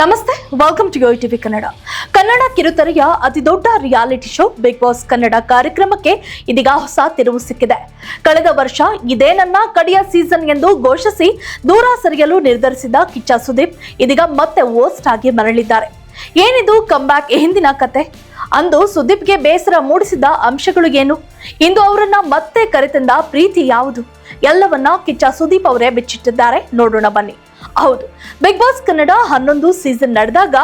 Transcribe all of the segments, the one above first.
ನಮಸ್ತೆ welcome to yo TV Kannada. Kannada ಕಿರುತೆರೆಯ ಅತಿ ದೊಡ್ಡ reality show Bigg Boss Kannada ಕಾರ್ಯಕ್ರಮಕ್ಕೆ ಇದೀಗ ಹೊಸ ತಿರುವು ಸಿಕ್ಕಿದೆ. ಕಳೆದ ವರ್ಷ ಇದೇ ನನ್ನ ಕಡೆಯ ಸೀಸನ್ ಎಂದು ಘೋಷಿಸಿ ದೂರ ಸರಿಯಲು ನಿರ್ಧರಿಸಿದ ಕಿಚ್ಚ ಸುದೀಪ್ ಇದೀಗ ಮತ್ತೆ ಹೋಸ್ಟ್ ಆಗಿ ಮರಳಿದ್ದಾರೆ. ಏನಿದು ಕಂಬ್ಯಾಕ್ ಹಿಂದಿನ ಕತೆ? ಅಂದು ಸುದೀಪ್ಗೆ ಬೇಸರ ಮೂಡಿಸಿದ ಅಂಶಗಳು ಏನು? ಇಂದು ಅವರನ್ನ ಮತ್ತೆ ಕರೆತಂದ ಪ್ರೀತಿ ಯಾವುದು? ಎಲ್ಲವನ್ನ ಕಿಚ್ಚ ಸುದೀಪ್ ಅವರೇ ಬಿಚ್ಚಿಟ್ಟಿದ್ದಾರೆ. ನೋಡೋಣ ಬನ್ನಿ. ಹೌದು. ಬಿಗ್ ಬಾಸ್ ಕನ್ನಡ ಹನ್ನೊಂದು ಸೀಸನ್ ನಡೆದಾಗ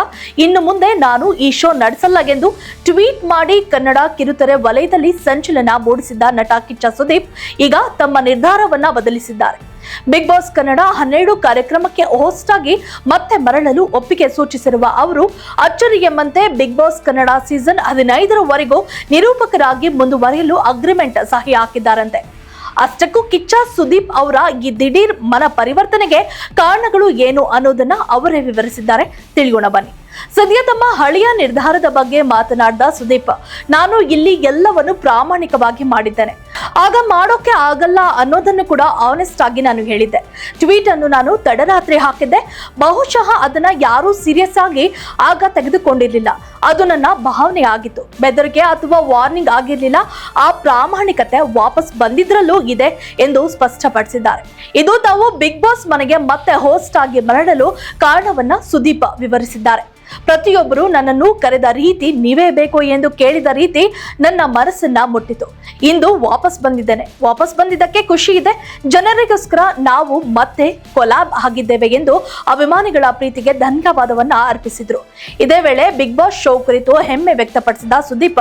ಇನ್ನು ಮುಂದೆ ನಾನು ಈ ಶೋ ನಡೆಸಲ್ಲ ಎಂದು ಟ್ವೀಟ್ ಮಾಡಿ ಕನ್ನಡ ಕಿರುತೆರೆ ವಲಯದಲ್ಲಿ ಸಂಚಲನ ಮೂಡಿಸಿದ್ದ ನಟ ಕಿಚ್ಚ ಸುದೀಪ್ ಈಗ ತಮ್ಮ ನಿರ್ಧಾರವನ್ನ ಬದಲಿಸಿದ್ದಾರೆ. ಬಿಗ್ ಬಾಸ್ ಕನ್ನಡ ಹನ್ನೆರಡು ಕಾರ್ಯಕ್ರಮಕ್ಕೆ ಹೋಸ್ಟ್ ಆಗಿ ಮತ್ತೆ ಮರಳಲು ಒಪ್ಪಿಗೆ ಸೂಚಿಸಿರುವ ಅವರು ಅಚ್ಚರಿ ಎಂಬಂತೆ ಬಿಗ್ ಬಾಸ್ ಕನ್ನಡ ಸೀಸನ್ ಹದಿನೈದರವರೆಗೂ ನಿರೂಪಕರಾಗಿ ಮುಂದುವರೆಯಲು ಅಗ್ರಿಮೆಂಟ್ ಸಹಿ ಹಾಕಿದ್ದಾರಂತೆ. ಅಷ್ಟಕ್ಕೂ ಕಿಚ್ಚ ಸುದೀಪ್ ಅವರ ಈ ದಿಢೀರ್ ಮನ ಪರಿವರ್ತನೆಗೆ ಕಾರಣಗಳು ಏನು ಅನ್ನೋದನ್ನ ಅವರೇ ವಿವರಿಸಿದ್ದಾರೆ. ತಿಳಿಯೋಣ ಬನ್ನಿ. ಸದ್ಯ ತಮ್ಮ ಹಳೆಯ ನಿರ್ಧಾರದ ಬಗ್ಗೆ ಮಾತನಾಡಿದ ಸುದೀಪ್, ನಾನು ಇಲ್ಲಿ ಎಲ್ಲವನ್ನು ಪ್ರಾಮಾಣಿಕವಾಗಿ ಮಾಡಿದ್ದೇನೆ. ಆಗ ಮಾಡೋಕೆ ಆಗಲ್ಲ ಅನ್ನೋದನ್ನು ಕೂಡ ಆನೆಸ್ಟ್ ಆಗಿ ನಾನು ಹೇಳಿದ್ದೆ. ಟ್ವೀಟ್ ಅನ್ನು ನಾನು ತಡರಾತ್ರಿ ಹಾಕಿದ್ದೆ. ಬಹುಶಃ ಅದನ್ನ ಯಾರೂ ಸೀರಿಯಸ್ ಆಗಿ ಆಗ ತೆಗೆದುಕೊಂಡಿರಲಿಲ್ಲ. ಅದು ನನ್ನ ಭಾವನೆ ಆಗಿತ್ತು. ಬೆದರಿಕೆ ಅಥವಾ ವಾರ್ನಿಂಗ್ ಆಗಿರಲಿಲ್ಲ. ಆ ಪ್ರಾಮಾಣಿಕತೆ ವಾಪಸ್ ಬಂದಿದ್ರಲ್ಲೂ ಇದೆ ಎಂದು ಸ್ಪಷ್ಟಪಡಿಸಿದ್ದಾರೆ. ಇದು ತಾವು ಬಿಗ್ ಬಾಸ್ ಮನೆಗೆ ಮತ್ತೆ ಹೋಸ್ಟ್ ಆಗಿ ಮರಳಲು ಕಾರಣವನ್ನ ಸುದೀಪ್ ವಿವರಿಸಿದ್ದಾರೆ. ಪ್ರತಿಯೊಬ್ಬರು ನನ್ನನ್ನು ಕರೆದ ರೀತಿ ನೀವೇ ಬೇಕು ಎಂದು ಕೇಳಿದ ರೀತಿ ನನ್ನ ಮನಸ್ಸನ್ನ ಮುಟ್ಟಿತು. ಇಂದು ವಾಪಸ್ ಬಂದಿದ್ದೇನೆ. ವಾಪಸ್ ಬಂದಿದ್ದಕ್ಕೆ ಖುಷಿ ಇದೆ. ಜನರಿಗೋಸ್ಕರ ನಾವು ಮತ್ತೆ ಕೊಲಾಬ್ ಆಗಿದ್ದೇವೆ ಎಂದು ಅಭಿಮಾನಿಗಳ ಪ್ರೀತಿಗೆ ಧನ್ಯವಾದವನ್ನ ಅರ್ಪಿಸಿದ್ರು. ಇದೇ ವೇಳೆ ಬಿಗ್ ಬಾಸ್ ಶೋ ಕುರಿತು ಹೆಮ್ಮೆ ವ್ಯಕ್ತಪಡಿಸಿದ ಸುದೀಪ್,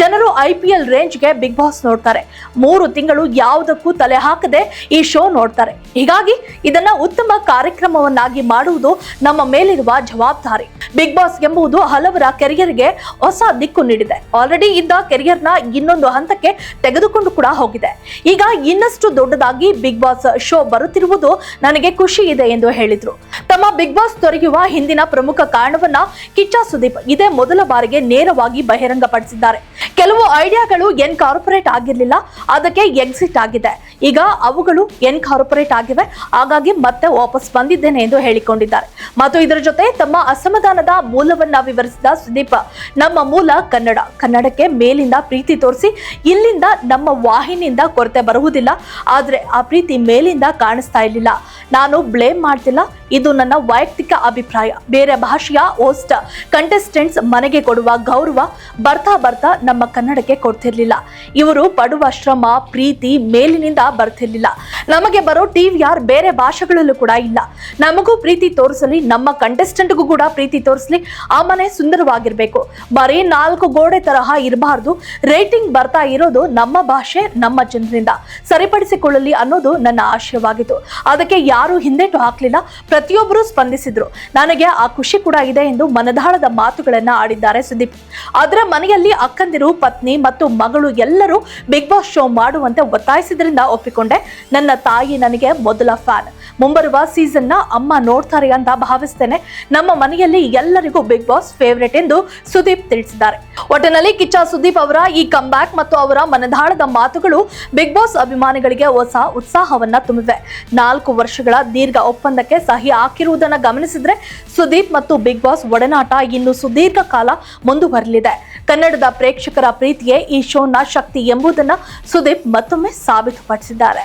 ಜನರು ಐ ಪಿ ಎಲ್ ರೇಂಜ್ಗೆ ಬಿಗ್ ಬಾಸ್ ನೋಡ್ತಾರೆ. ಮೂರು ತಿಂಗಳು ಯಾವುದಕ್ಕೂ ತಲೆ ಹಾಕದೆ ಈ ಶೋ ನೋಡ್ತಾರೆ. ಹೀಗಾಗಿ ಇದನ್ನ ಉತ್ತಮ ಕಾರ್ಯಕ್ರಮವನ್ನಾಗಿ ಮಾಡುವುದು ನಮ್ಮ ಮೇಲಿರುವ ಜವಾಬ್ದಾರಿ. ಬಿಗ್ ಬಾಸ್ ಎಂಬುದು ಹಲವರ ಕೆರಿಯರ್ಗೆ ಹೊಸ ದಿಕ್ಕು ನೀಡಿದೆ. ಆಲ್ರೆಡಿ ಇದ್ದ ಕೆರಿಯರ್ನ ಇನ್ನೊಂದು ಹಂತಕ್ಕೆ ತೆಗೆದುಕೊಂಡು ಕೂಡ ಹೋಗಿದೆ. ಈಗ ಇನ್ನಷ್ಟು ದೊಡ್ಡದಾಗಿ ಬಿಗ್ ಬಾಸ್ ಶೋ ಬರುತ್ತಿರುವುದು ನನಗೆ ಖುಷಿ ಇದೆ ಎಂದು ಹೇಳಿದ್ರು. ತಮ್ಮ ಬಿಗ್ ಬಾಸ್ ತೊರೆಯುವ ಹಿಂದಿನ ಪ್ರಮುಖ ಕಾರಣವನ್ನ ಕಿಚ್ಚ ಸುದೀಪ್ ಇದೇ ಮೊದಲ ಬಾರಿಗೆ ನೇರವಾಗಿ ಬಹಿರಂಗಪಡಿಸಿದ್ದಾರೆ. ಕೆಲವು ಐಡಿಯಾಗಳು ಎನ್ ಕಾರ್ಪೊರೇಟ್ ಆಗಿರಲಿಲ್ಲ, ಅದಕ್ಕೆ ಎಕ್ಸಿಟ್ ಆಗಿದೆ. ಈಗ ಅವುಗಳು ಎನ್ ಕಾರ್ಪೊರೇಟ್ ಆಗಿವೆ, ಹಾಗಾಗಿ ಮತ್ತೆ ವಾಪಸ್ ಬಂದಿದ್ದೇನೆ ಎಂದು ಹೇಳಿಕೊಂಡಿದ್ದಾರೆ. ಮತ್ತು ಇದರ ಜೊತೆ ತಮ್ಮ ಅಸಮಾಧಾನದ ಮೂಲವನ್ನ ವಿವರಿಸಿದ ಸುದೀಪ. ನಮ್ಮ ಮೂಲ ಕನ್ನಡ. ಕನ್ನಡಕ್ಕೆ ಮೇಲಿಂದ ಪ್ರೀತಿ ತೋರಿಸಿ, ಇಲ್ಲಿಂದ ನಮ್ಮ ವಾಹಿನಿಯಿಂದ ಕೊರತೆ ಬರುವುದಿಲ್ಲ. ಆದ್ರೆ ಆ ಪ್ರೀತಿ ಮೇಲಿಂದ ಕಾಣಿಸ್ತಾ ಇರಲಿಲ್ಲ. ನಾನು ಬ್ಲೇಮ್ ಮಾಡ್ತಿಲ್ಲ. ಇದು ನನ್ನ ವೈಯಕ್ತಿಕ ಅಭಿಪ್ರಾಯ. ಬೇರೆ ಭಾಷೆಯ ಹೋಸ್ಟ್ ಕಂಟೆಸ್ಟೆಂಟ್ಸ್ ಮನೆಗೆ ಕೊಡುವ ಗೌರವ ಬರ್ತಾ ಬರ್ತಾ ನಮ್ಮ ಕನ್ನಡಕ್ಕೆ ಕೊಡ್ತಿರ್ಲಿಲ್ಲ. ಇವರು ಪಡುವ ಶ್ರಮ, ಪ್ರೀತಿ ಮೇಲಿನಿಂದ ಬರ್ತಿರ್ಲಿಲ್ಲ. ನಮಗೆ ಬರೋ ಟಿವಿ ಆರ್ ಬೇರೆ ಭಾಷೆಗಳಲ್ಲೂ ಕೂಡ ಇಲ್ಲ. ನಮಗೂ ಪ್ರೀತಿ ತೋರಿಸಲಿ, ನಮ್ಮ ಕಂಟೆಸ್ಟೆಂಟ್ಗೂ ಕೂಡ ಪ್ರೀತಿ ಆ ಮನೆ ಸುಂದರವಾಗಿರ್ಬೇಕು. ಬರೀ ನಾಲ್ಕು ಗೋಡೆ ತರಹ ಇರಬಾರ್ದು. ರೇಟಿಂಗ್ ಬರ್ತಾ ಇರೋದು ನಮ್ಮ ಭಾಷೆ, ನಮ್ಮ ಜನರಿಂದ. ಸರಿಪಡಿಸಿಕೊಳ್ಳಲಿ ಅನ್ನೋದು ನನ್ನ ಆಶಯವಾಗಿತ್ತು. ಅದಕ್ಕೆ ಯಾರು ಹಿಂದೇಟು ಹಾಕ್ಲಿಲ್ಲ. ಪ್ರತಿಯೊಬ್ಬರು ಸ್ಪಂದಿಸಿದ್ರು. ನನಗೆ ಆ ಖುಷಿ ಕೂಡ ಇದೆ ಎಂದು ಮನದಾಳದ ಮಾತುಗಳನ್ನ ಆಡಿದ್ದಾರೆ ಸುದೀಪ್. ಅದರ ಮನೆಯಲ್ಲಿ ಅಕ್ಕಂದಿರು, ಪತ್ನಿ ಮತ್ತು ಮಗಳು ಎಲ್ಲರೂ ಬಿಗ್ ಬಾಸ್ ಶೋ ಮಾಡುವಂತೆ ಒತ್ತಾಯಿಸಿದ್ರಿಂದ ಒಪ್ಪಿಕೊಂಡೆ. ನನ್ನ ತಾಯಿ ನನಗೆ ಮೊದಲ ಫ್ಯಾನ್. ಮುಂಬರುವ ಸೀಸನ್ನ ಅಮ್ಮ ನೋಡ್ತಾರೆ ಅಂತ ಭಾವಿಸ್ತೇನೆ. ನಮ್ಮ ಮನೆಯಲ್ಲಿ ಎಲ್ಲರಿಗೂ ಬಿಗ್ ಬಾಸ್ ಫೇವರೇಟ್ ಎಂದು ಸುದೀಪ್ ತಿಳಿಸಿದ್ದಾರೆ. ಒಟ್ಟಿನಲ್ಲಿ ಕಿಚ್ಚ ಸುದೀಪ್ ಅವರ ಈ ಕಂಬ್ಯಾಕ್ ಮತ್ತು ಅವರ ಮನದಾಳದ ಮಾತುಗಳು ಬಿಗ್ ಬಾಸ್ ಅಭಿಮಾನಿಗಳಿಗೆ ಹೊಸ ಉತ್ಸಾಹವನ್ನ ತುಂಬಿವೆ. ನಾಲ್ಕು ವರ್ಷಗಳ ದೀರ್ಘ ಒಪ್ಪಂದಕ್ಕೆ ಸಹಿ ಹಾಕಿರುವುದನ್ನು ಗಮನಿಸಿದ್ರೆ ಸುದೀಪ್ ಮತ್ತು ಬಿಗ್ ಬಾಸ್ ಒಡನಾಟ ಇನ್ನು ಸುದೀರ್ಘ ಕಾಲ ಮುಂದುವರಲಿದೆ. ಕನ್ನಡದ ಪ್ರೇಕ್ಷಕರ ಪ್ರೀತಿಯೇ ಈ ಶೋನ ಶಕ್ತಿ ಎಂಬುದನ್ನು ಸುದೀಪ್ ಮತ್ತೊಮ್ಮೆ ಸಾಬೀತುಪಡಿಸಿದ್ದಾರೆ.